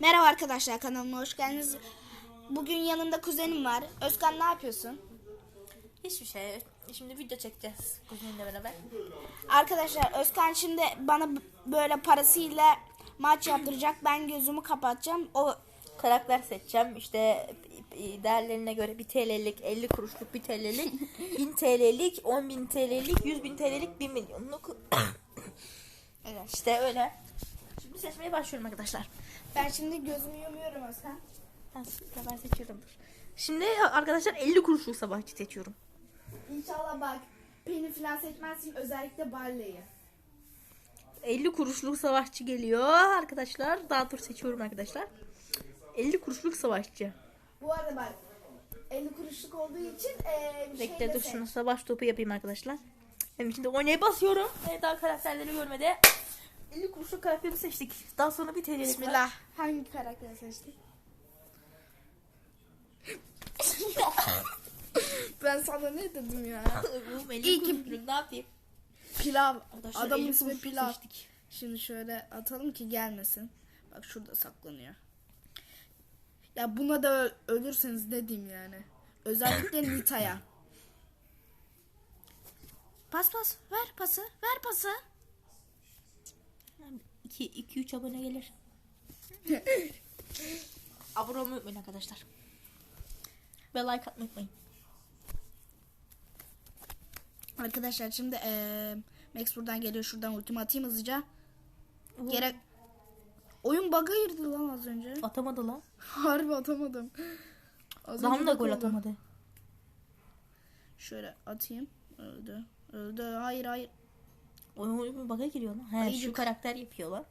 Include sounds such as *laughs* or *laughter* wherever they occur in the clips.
Merhaba arkadaşlar kanalıma hoş geldiniz. Bugün yanımda kuzenim var. Özkan ne yapıyorsun? Hiçbir şey. Şimdi video çekeceğiz kuzenimle beraber. Arkadaşlar Özkan şimdi bana böyle parasıyla maç yaptıracak. Ben gözümü kapatacağım. O Karakter seçeceğim. İşte değerlerine göre 1 TL'lik, 50 kuruşluk 1 TL'lik, 1000 *laughs* TL'lik, 10.000 TL'lik, 100.000 TL'lik, 1 milyonluk. evet. İşte öyle. Şimdi seçmeye başlıyorum arkadaşlar. Ben şimdi gözümü yumuyorum Özkan. Ben, ben seçiyorum. Şimdi arkadaşlar 50 kuruşluk savaşçı seçiyorum. İnşallah bak peni falan seçmezsin özellikle Barley'i. 50 kuruşluk savaşçı geliyor arkadaşlar. Daha dur seçiyorum arkadaşlar. 50 kuruşluk savaşçı. Bu arada bak 50 kuruşluk olduğu için eee bir şey Bekle dur seç. şunu savaş topu yapayım arkadaşlar. Hem şimdi oynaya basıyorum. Ve daha karakterleri görmedi. 50 kuruşluk karakteri seçtik. Daha sonra bir TL'lik var. Bismillah. Hangi karakteri seçtin? *laughs* ben sana ne dedim ya? *laughs* Oğlum 50 İyi ki- ne yapayım? Pilav. Adamın 50 ismi Pilav. seçtik. Şimdi şöyle atalım ki gelmesin. Bak şurada saklanıyor. Ya buna da ölürseniz ne diyeyim yani. Özellikle *coughs* Nita'ya. Pas pas ver pası ver pası. 2-3 abone gelir. *laughs* abone olmayı unutmayın arkadaşlar. Ve like atmayı unutmayın. Arkadaşlar şimdi eee Max buradan geliyor şuradan ultimi atayım hızlıca. Gerek oyun bug'a girdi lan az önce. Atamadı lan. Harbi atamadım. Az önce da gol oldu. atamadı. Şöyle atayım. Öldü. Öldü. Hayır hayır. Oyun oyun bug'a giriyor lan. He, şu karakter yapıyorlar.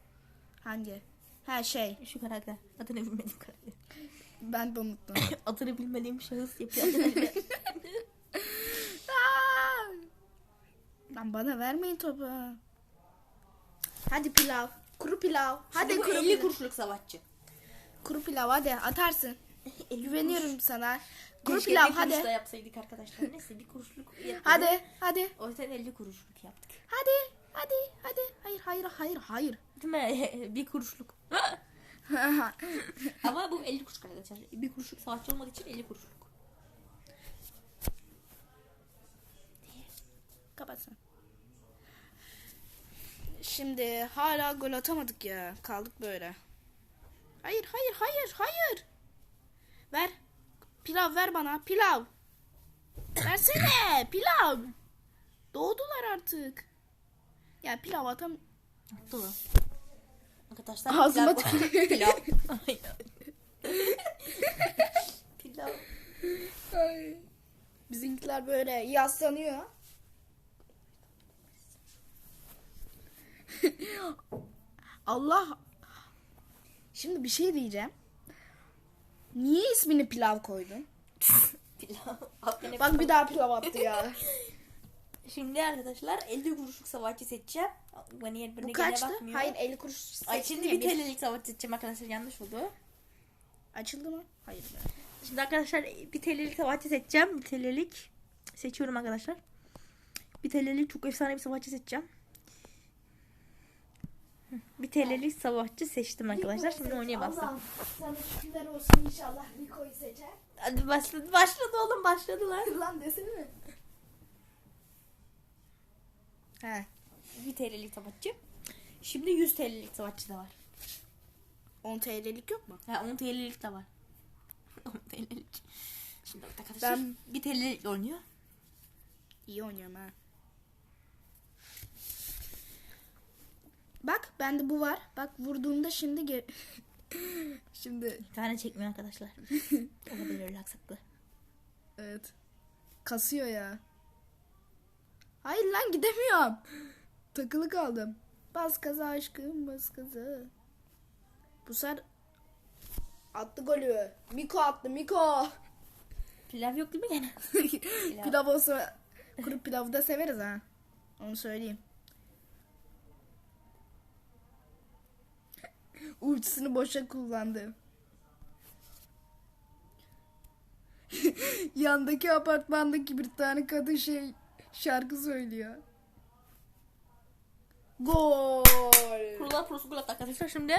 Hangi? Ha şey. Şu karakter. Adını bilmediğim karakter. *laughs* Ben de unuttum. *laughs* Adını bilmediğim şahıs yapıyor! *laughs* Lan bana vermeyin topu. Hadi pilav. Kuru pilav. Hadi Hadi kuru 50 pilav. kuruşluk savaşçı. Kuru pilav hadi atarsın. 50 Güveniyorum sana. Kuru Keşke pilav bir kuruş hadi. da yapsaydık arkadaşlar. Neyse bir kuruşluk yetmedi. Hadi hadi. O yüzden 50 kuruşluk yaptık. Hadi hadi hadi. Hayır hayır hayır hayır. Değil mi? *laughs* bir kuruşluk. *laughs* Ama bu 50 kuruş arkadaşlar. Bir kuruşluk savaşçı olmadığı için 50 kuruşluk. Kapatsın. Şimdi hala gol atamadık ya. Kaldık böyle. Hayır hayır hayır hayır. Ver. Pilav ver bana. Pilav. Versene. Pilav. Doğdular artık. Ya pilav atam. Lan. Arkadaşlar Ağzıma pilav. *laughs* pilav. *laughs* Pilav. Bizimkiler böyle yaslanıyor. *laughs* Allah. Şimdi bir şey diyeceğim. Niye ismini pilav koydun? pilav. Bak bir daha pilav attı ya. Şimdi arkadaşlar 50 kuruşluk savaşçı seçeceğim. Bana yer Bu kaçtı? bakmıyor. Hayır 50 kuruş Ay seçtin şimdi bir TL'lik savaşçı seçeceğim arkadaşlar yanlış oldu. Açıldı mı? Hayır. Şimdi arkadaşlar bir TL'lik savaşçı seçeceğim. Bir TL'lik seçiyorum arkadaşlar. Bir TL'lik çok efsane bir savaşçı seçeceğim. Bir TL'lik savaşçı seçtim arkadaşlar. Şimdi oynaya bastım. Sana şükürler olsun inşallah Niko'yu seçer. Hadi başladı. Başladı oğlum başladı lan. Lan desene. He. Bir TL'lik savaşçı. Şimdi 100 TL'lik savaşçı da var. 10 TL'lik yok mu? Ha 10 TL'lik de var. *laughs* 10 TL'lik. Şimdi arkadaşlar Ben- bir TL'lik oynuyor. İyi oynuyorum ha. Bak bende bu var. Bak vurduğunda şimdi ge- *laughs* şimdi Bir tane çekmiyor arkadaşlar. *laughs* Olabilir aksaklı. evet. Kasıyor ya. Hayır lan gidemiyorum. Takılı kaldım. Bas kaza aşkım bas kaza. Bu sefer attı golü. Miko attı Miko. Pilav yok değil mi gene? *laughs* pilav olsa kuru pilavı da severiz ha. Onu söyleyeyim. Ultisini boşa kullandı. *laughs* Yandaki apartmandaki bir tane kadın şey şarkı söylüyor. Gol. Kurulan prosu gol attı arkadaşlar. Şimdi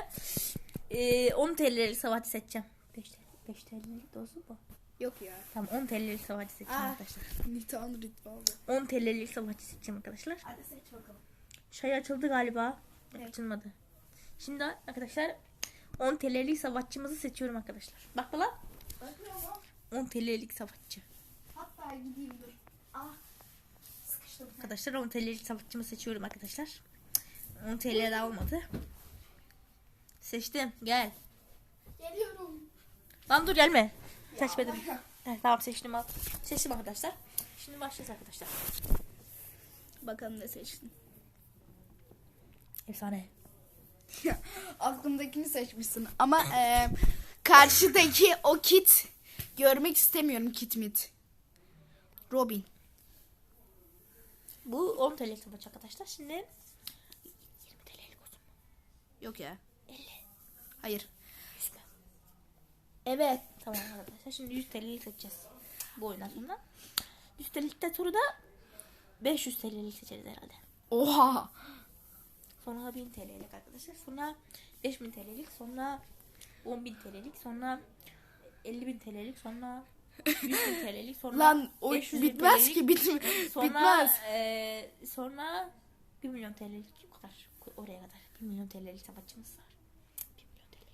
e, 10 TL'lik savaşçı seçeceğim. 5 TL, 5 TL'lik de olsun bu. Yok ya. Tamam 10 TL'lik savaşçı seçeceğim Aa. arkadaşlar. Nitan ritual. 10 TL'lik savaşçı seçeceğim arkadaşlar. Hadi seç bakalım. Şey açıldı galiba. Evet. Açılmadı. Şimdi arkadaşlar 10 TL'lik savaşçımızı seçiyorum arkadaşlar. Bak. Bakıyorum. 10 TL'lik savaşçı. Hatta gideyim dur. Ah. Arkadaşlar 10 TL'lik savaşçımı seçiyorum arkadaşlar. 10 TL daha olmadı. Seçtim. Gel. Geliyorum. Lan dur gelme. Seçmedim. Evet, tamam seçtim al. Seçtim arkadaşlar. Şimdi başlayacağız arkadaşlar. Bakalım ne seçtin. Efsane. Aklımdakini seçmişsin. Ama e, karşıdaki o kit görmek istemiyorum kit mit. Robin. Bu 10 TL'lik savaş arkadaşlar. Şimdi 20 TL'lik olsun. Yok ya. 50. Hayır. 100 mü? Evet. Tamam arkadaşlar. Şimdi 100 TL'lik seçeceğiz. Bu oyundan sonra. 100 TL'likten sonra da 500 TL'lik seçeriz herhalde. Oha. Sonra 1000 TL'lik arkadaşlar. Sonra 5000 TL'lik. Sonra 10.000 TL'lik. Sonra 50.000 TL'lik. Sonra 100.000 *laughs* TL'lik. Sonra Lan o 500.000 bitmez TL'lik. ki bit Sonra, bitmez. eee, sonra 1 milyon TL'lik o kadar. Oraya kadar. 1 milyon TL'lik savaşçımız var. 1 milyon TL'lik.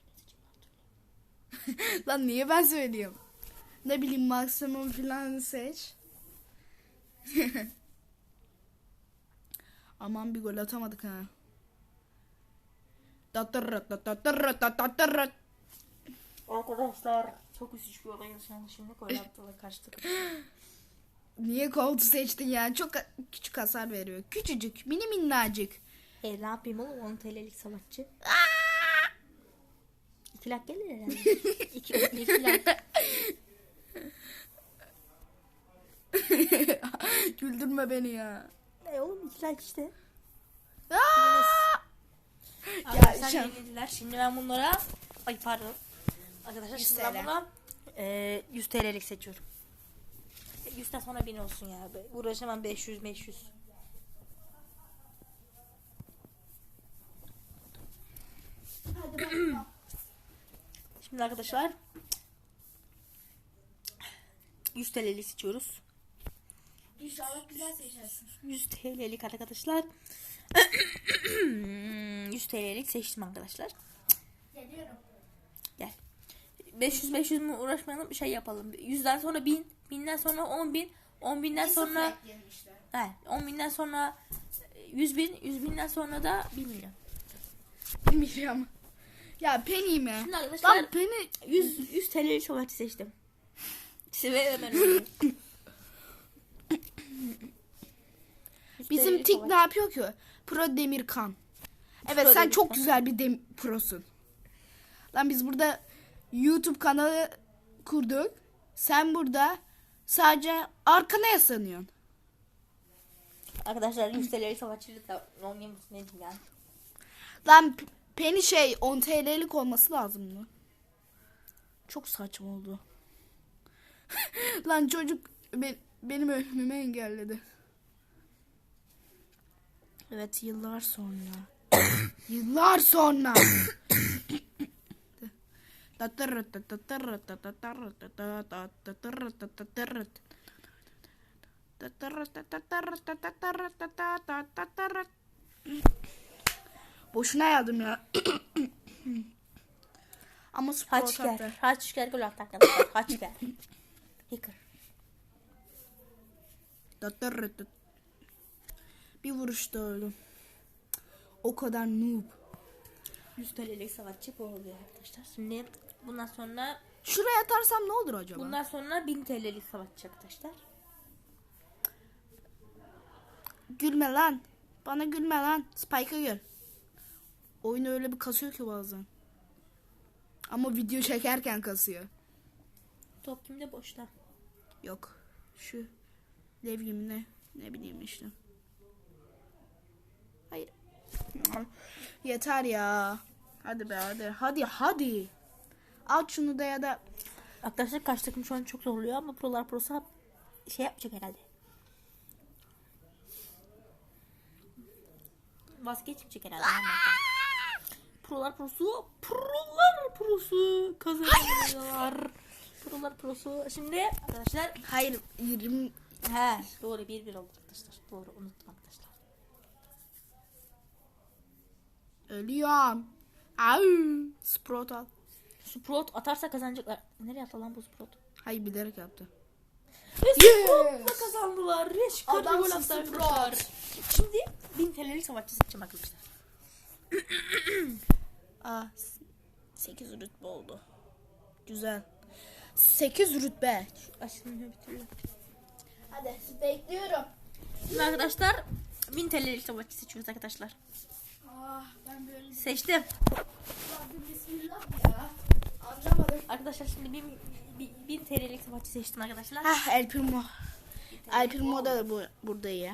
*laughs* Lan niye ben söyleyeyim? Ne bileyim maksimum falan seç. *laughs* Aman bir gol atamadık ha. Tatırrat tatırrat tatırrat. Arkadaşlar çok üzücü bir olay yaşandı şimdi. Gol attılar kaçtık. *gasps* Niye koltuğu seçtin ya? Çok küçük hasar veriyor. Küçücük, mini minnacık. E ne yapayım oğlum 10 TL'lik savaşçı. 2 lak gelir herhalde. 2 2 lak. *laughs* Güldürme beni ya. Ne oğlum 2 lak işte. Aa! Arkadaşlar şu an- yenildiler. Şimdi ben bunlara ay pardon. Arkadaşlar 100 şimdi ben TL. buna e, 100 TL'lik seçiyorum. 100'ten sonra 1000 olsun ya. Uğraşamam 500 500. Hadi *clears throat* bakalım. Şimdi arkadaşlar 100 TL'lik seçiyoruz. İnşallah güzel seçersin. 100 TL'lik arkadaşlar. *clears throat* 100 TL'lik seçtim arkadaşlar. Geliyorum. Gel. 500 500 mü uğraşmayalım bir şey yapalım. 100'den sonra 1000, 1000'den sonra 10.000, 10.000'den sonra he, 10.000'den sonra 100 bin, 100 binden sonra da 1 milyon. Bilmiyorum. Ya Penny mi? Şimdi arkadaşlar Lan Penny 100 100 TL'lik savaşçı seçtim. Size hemen. *laughs* Bizim Tik ne yapıyor ki? Pro Demirkan. Evet Pro sen çok Demirkan. güzel bir dem prosun. Lan biz burada YouTube kanalı kurduk. Sen burada sadece arkana yaslanıyorsun. Arkadaşlar 100 TL'lik savaşçıyla da oynayayım ne diyeyim yani. Lan Penny şey 10 TL'lik olması lazımdı. Çok saçma oldu. *laughs* Lan çocuk be- benim ölümümü engelledi. Evet yıllar sonra. *coughs* yıllar sonra. *coughs* Boşuna yazdım ya. *coughs* Ama spor Haçker. Haçker gol attı arkadaşlar. Haçker. Dıtırıtıt. Bir vuruşta öldüm. O kadar noob. 100 TL'lik savaşçı bu oluyor arkadaşlar. Şimdi bundan sonra Şuraya atarsam ne olur acaba? bundan sonra 1000 TL'lik savaşçı arkadaşlar. Gülme lan. Bana gülme lan. Spike'a gül. Oyun öyle bir kasıyor ki bazen. Ama video çekerken kasıyor. Top kimde boşta? Yok. Şu levye ne? Ne bileyim işte. Hayır. Yeter ya. Hadi be hadi. Hadi hadi. Al şunu da ya da Arkadaşlar karşı takım şu an çok zorluyor ama prolar prosa şey yapacak herhalde. Vazgeçmeyecek herhalde. Prolar prosu. Prolar prosu kazanıyorlar. Prolar prosu. Şimdi arkadaşlar Hayır 20 he doğru 1-1 oldu arkadaşlar. Doğru unuttum arkadaşlar. ölüyorum. Au. Sprout al. Sprout atarsa kazanacaklar. Nereye attı lan bu Sprout? Hayır bilerek yaptı. Ve Yes. Sprout'la kazandılar. Reşkar bir Adamsın gol attı arkadaşlar. Şimdi 1000 TL'lik savaşçı seçeceğim arkadaşlar. *clears throat* Aa 8 rütbe oldu. Güzel. 8 rütbe. Aşkım bitiriyor. Hadi bekliyorum. Şimdi arkadaşlar 1000 TL'lik savaşçı seçiyoruz arkadaşlar. Ah ben böyle Seçtim. Bismillah ya. Anlamadım. Arkadaşlar şimdi 1000 1000 TL'lik savaşçı seçtim arkadaşlar. Hah El Primo. El Primo da bu, burada iyi.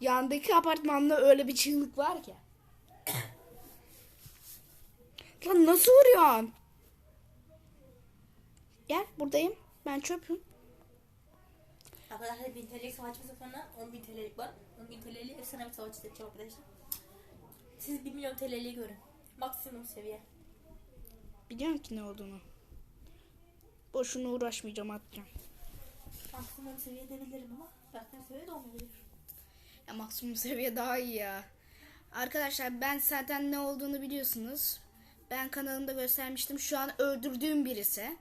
Yandaki apartmanda öyle bir çığlık var ki. *coughs* Lan nasıl vuruyorsun? Gel buradayım. Ben çöpüm. Arkadaşlar 1000 TL'lik savaşçı sonra 10.000 TL'lik var. 10.000 TL'lik efsane bir savaşçı seçeceğim arkadaşlar. Siz 1 milyon TL'liği görün. Maksimum seviye. Biliyorum ki ne olduğunu. Boşuna uğraşmayacağım atacağım. Maksimum seviye denebilirim ama maksimum seviye de olmayabilir. Ya maksimum seviye daha iyi ya. Arkadaşlar ben zaten ne olduğunu biliyorsunuz. Ben kanalımda göstermiştim. Şu an öldürdüğüm birisi.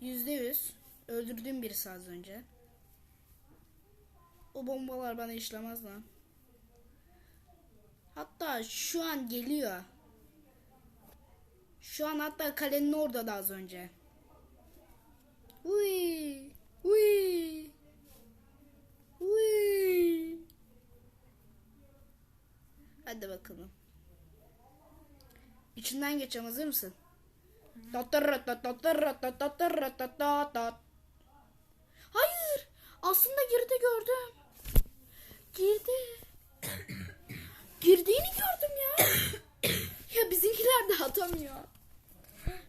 Yüzde yüz. Öldürdüğüm birisi az önce. O bombalar bana işlemez lan. Hatta şu an geliyor. Şu an hatta kalenin orada da az önce. Uy, uy, uy. Hadi bakalım. İçinden geçeceğim hazır mısın? Hayır. Aslında girdi gördüm. Girdi. *coughs* Girdiğini gördüm ya. *coughs* ya bizimkiler de atamıyor.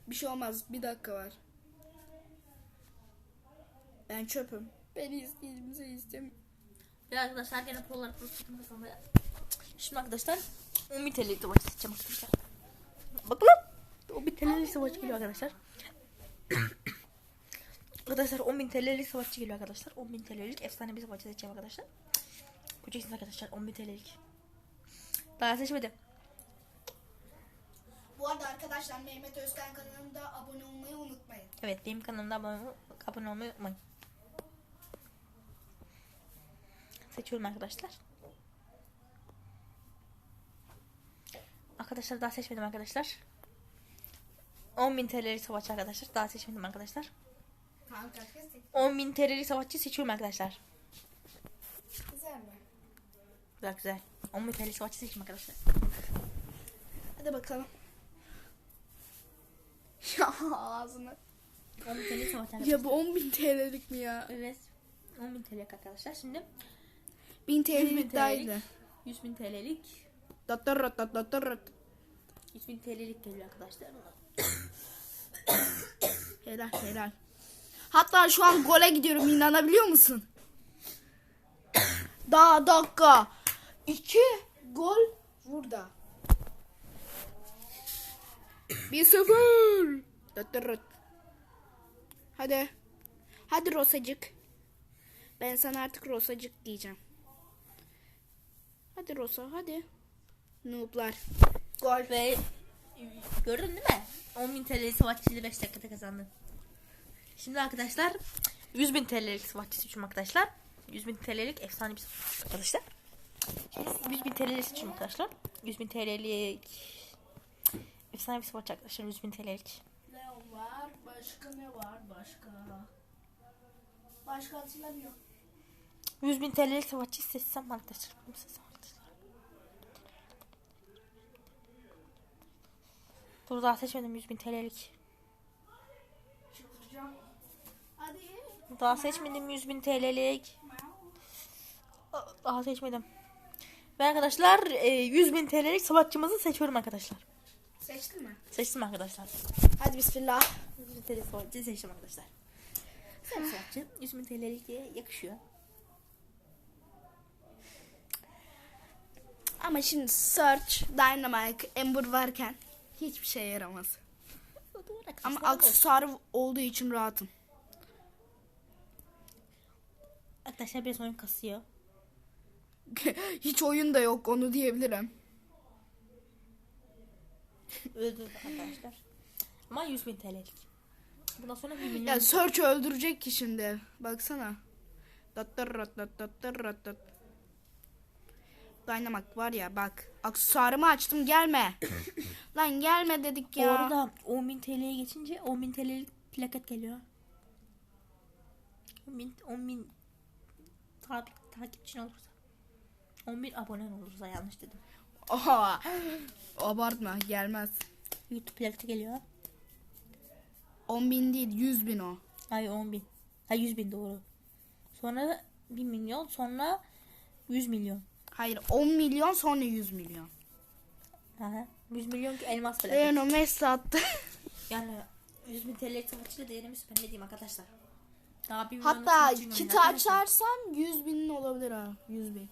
Bir şey olmaz. Bir dakika var. Ben çöpüm. Beni istediğimizi istemiyorum. Ya arkadaşlar gene prolar prospetim kazandı. Şimdi arkadaşlar 10.000 TL'lik savaşçı seçeceğim arkadaşlar. O bir TL'lik savaşçı *coughs* geliyor arkadaşlar. arkadaşlar 10.000 TL'lik savaşçı geliyor arkadaşlar. 10.000 TL'lik efsane bir savaşçı seçeceğim arkadaşlar. Göreceksiniz arkadaşlar 10.000 TL'lik. Daha seçmedim. Bu arada arkadaşlar Mehmet Özkan kanalında abone olmayı unutmayın. Evet benim kanalımda abone, abone olmayı unutmayın. Seçiyorum arkadaşlar. Arkadaşlar daha seçmedim arkadaşlar. 10.000 TL'lik savaşçı arkadaşlar. Daha seçmedim arkadaşlar. Tamam kaç kez tek- 10.000 TL'lik savaşçı seçiyorum arkadaşlar. Güzel mi? Güzel güzel. 10.000 TL'lik savaşçı seçtim arkadaşlar. Hadi bakalım. *laughs* Ya ağzına. 10.000 TL'lik savaşçı arkadaşlar. Ya bu 10.000 TL'lik mi ya? Evet. 10.000 TL'lik arkadaşlar. Şimdi 1000 100.000 TL'lik dahiydi. 100.000 TL'lik Tatırrat tatırrat. 100.000 TL'lik geliyor arkadaşlar. *coughs* Helal helal. Hatta şu an gole gidiyorum inanabiliyor musun? *coughs* Daha dakika. İki gol burada. Bir sıfır. Hadi. Hadi Rosacık. Ben sana artık Rosacık diyeceğim. Hadi Rosa hadi. Noob'lar. Gol ve gördün değil mi? 10 bin TL'lik savaşçıyla 5 dakikada kazandı. Şimdi arkadaşlar 100 bin TL'lik savaşçısı için arkadaşlar. 100 bin TL'lik efsane bir arkadaşlar. 100 bin TL'lik için arkadaşlar. 100 bin TL'lik efsane bir savaş arkadaşlar 100 bin TL'lik. Ne var? Başka ne var? Başka. Başka hatırlamıyorum. 100 bin TL'lik savaşçı seçsem arkadaşlar. Bunu seçsem arkadaşlar. Dur daha seçmedim 100 bin TL'lik. Çıldıracağım. Daha seçmedim 100 bin TL'lik. Daha seçmedim. Ve arkadaşlar e, 100.000 TL'lik savaşçımızı seçiyorum arkadaşlar. Seçtin mi? Seçtim arkadaşlar. Hadi bismillah. 100.000 TL savaşçı seçtim arkadaşlar. Sen savaşçı 100.000 TL'lik diye yakışıyor. Ama şimdi Search, Dynamite, Ember varken hiçbir şey yaramaz. Ama aksesuar olduğu için rahatım. Arkadaşlar biraz oyun kasıyor. *laughs* Hiç oyun da yok onu diyebilirim. Öldürdü arkadaşlar. Ama 100 bin TL'lik. Bundan sonra 1 milyon. Ya Search öldürecek ki şimdi. Baksana. Dattırrat dattırrat dat. Dynamite var ya bak. Aksesuarımı açtım gelme. *coughs* Lan gelme dedik ya. Orada 10 bin TL'ye geçince 10 bin TL'lik plaket geliyor. 10 bin, 10 bin takip, takipçin olursa. 10 bin abonen olursa yanlış dedim. Oha. Abartma gelmez. YouTube plaketi geliyor. 10 bin değil 100 bin o. Hayır 10 bin. Ha 100 bin doğru. Sonra 1 milyon sonra 100 milyon. Hayır 10 milyon sonra 100 milyon. Aha. 100 milyon ki elmas plaket. Leno Messi attı. *laughs* Yani 100 bin TL savaşçıyla değerimiz ben ne diyeyim arkadaşlar. Daha 1 milyon Hatta kiti açarsam 100 binin olabilir ha. 100 bin.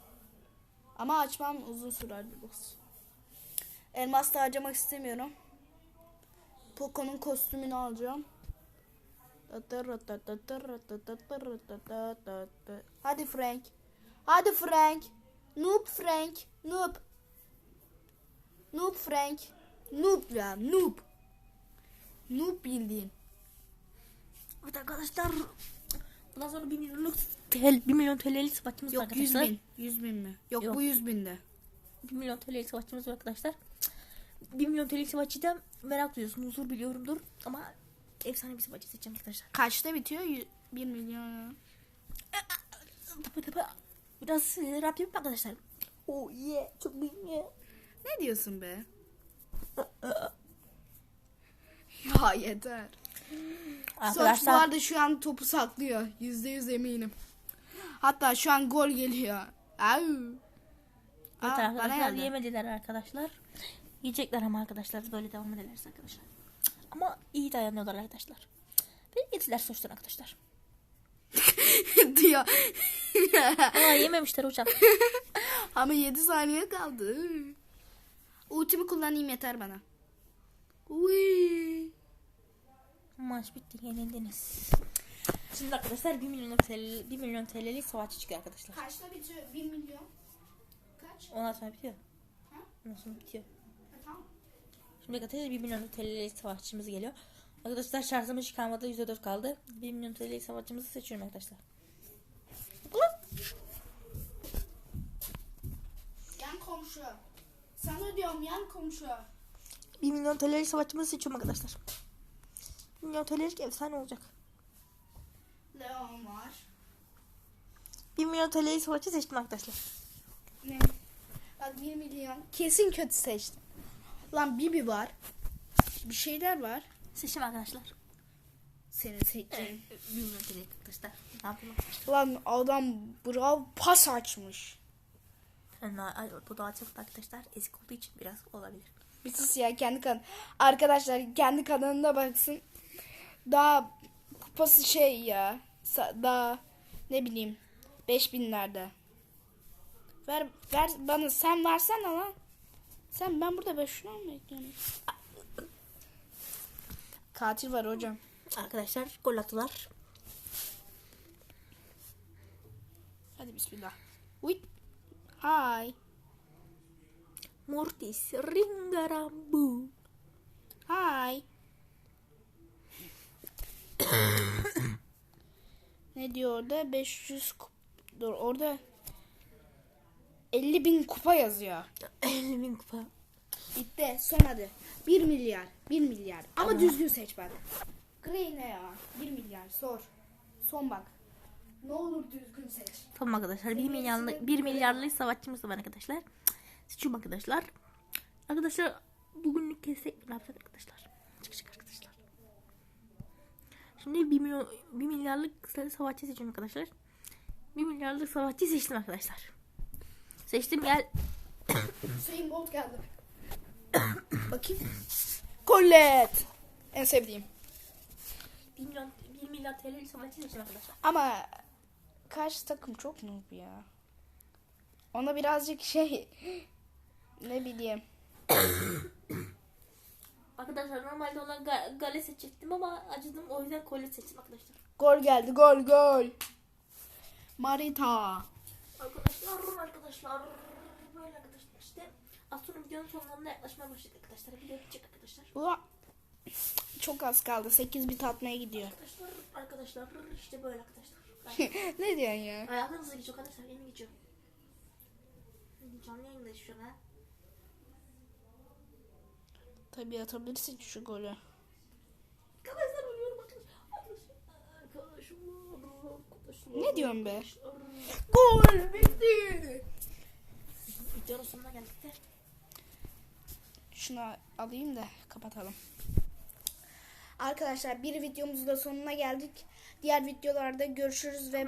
Ama açmam uzun sürer biraz. Elmas da harcamak istemiyorum. Poco'nun kostümünü alacağım. Hadi Frank. Hadi Frank. Noob Frank. Noob. Noob Frank. Noob ya noob. Noob bildiğin. Evet arkadaşlar. Bundan sonra 1 milyonluk TL, 1 milyon TL'lik savaşçımız var Yok 100 arkadaşlar. bin. 100 bin mi? Yok, Yok. bu 100 binde. 1 milyon TL'lik savaşçımız var arkadaşlar. 1 milyon TL'lik savaşçıdan merak duyuyorsunuzdur biliyorumdur. Ama efsane bir savaşçı seçeceğim arkadaşlar. Kaçta bitiyor? 1 milyon. Tapa tapa. Biraz rap yapayım arkadaşlar. Oh yeah. Çok büyük yeah. Ne diyorsun be? ya yeter. Sonuç bu Arkadaşlar arada şu an topu saklıyor. Yüzde yüz eminim. Hatta şu an gol geliyor. Evet Aa, bana arkadaşlar yemediler arkadaşlar. Yiyecekler ama arkadaşlar böyle devam ederlerse arkadaşlar. Ama iyi dayanıyorlar arkadaşlar. Ve yediler sonuçtan arkadaşlar. *laughs* diyor. Ama yememişler hocam. *laughs* Ama 7 saniye kaldı. Ultimi kullanayım yeter bana. Uy. Maç bitti yenildiniz. Şimdi arkadaşlar 1 milyon TL, 1 milyon TL'lik savaşçı çıkıyor arkadaşlar. Kaçta bitiyor? 1 milyon. Kaç? Ondan sonra bitiyor. Ha? Ondan sonra bitiyor. Tamam. Şimdi arkadaşlar 1 milyon TL'lik savaşçımız geliyor. Arkadaşlar şarjımız hiç kalmadı. %4 kaldı. 1 milyon TL'lik savaşçımızı seçiyorum arkadaşlar. Yan komşu. Sana diyorum yan komşu. 1 milyon TL'lik savaşçımızı seçiyorum arkadaşlar. 1 milyon TL'lik efsane olacak. Leon var. 1 milyon TL'lik savaşçı seçtim arkadaşlar. Ne? Bak 1 milyon. Kesin kötü seçtim. Lan Bibi var. Bir şeyler var. Seçtim arkadaşlar. Senin seçeceğin. 1 milyon TL'lik arkadaşlar. Ne yapayım? Lan adam bravo pas açmış. Yani, bu daha çok arkadaşlar eski olduğu için biraz olabilir. Bir sus ya kendi kan. Arkadaşlar kendi kanalına baksın. Daha kupası şey ya. Daha ne bileyim 5000'lerde. Ver ver bana sen versene lan. Sen ben burada 5 lira mı bekliyorum? Katil var hocam. Arkadaşlar gol attılar. Hadi bismillah. Uy. Hi. Mortis Ringarambu. Hi. Ne diyor orada? 500 kup... Dur orada 50 bin kupa yazıyor. *laughs* 50 bin kupa. Bitti. Son hadi. 1 milyar. 1 milyar. Ama Tamam. düzgün seç bak. Grey ne ya? 1 milyar. Sor. Son bak. Ne olur düzgün seç. Tamam arkadaşlar 1 milyarlık 1 milyarlık savaşçımız var arkadaşlar. Seçiyorum arkadaşlar. Arkadaşlar bugünlük kessek ne yapacak arkadaşlar? Çık çık. Şimdi 1 milyon 1 milyarlık savaşçı seçiyorum arkadaşlar. 1 milyarlık savaşçı seçtim arkadaşlar. Seçtim gel. Hüseyin Bolt geldi. *coughs* Bakayım. Colette. En sevdiğim. 1 milyon 1 milyar TL savaşçı seçtim arkadaşlar. Ama karşı takım çok noob ya. Ona birazcık şey *gasps* Ne bileyim. *coughs* Arkadaşlar normalde ona ga- gale seçecektim ama acıdım o yüzden kolye seçtim arkadaşlar. Gol geldi gol gol. Marita. Arkadaşlar arkadaşlar böyle arkadaşlar işte az sonra videonun sonlarına yaklaşmaya başladık arkadaşlar. Video bitecek arkadaşlar. Ua. Çok az kaldı. 8 bit atmaya gidiyor. Arkadaşlar arkadaşlar işte böyle arkadaşlar. *laughs* ne diyorsun ya? Ayaklar hızlı geçiyor arkadaşlar yeni geçiyor. Canlı yayındayız şu an ha. Tabii atabilirsin şu golü. Ne diyorsun be? Gol bitti. Videonun sonuna geldik de. Şunu alayım da kapatalım. Arkadaşlar bir videomuzun da sonuna geldik. Diğer videolarda görüşürüz ve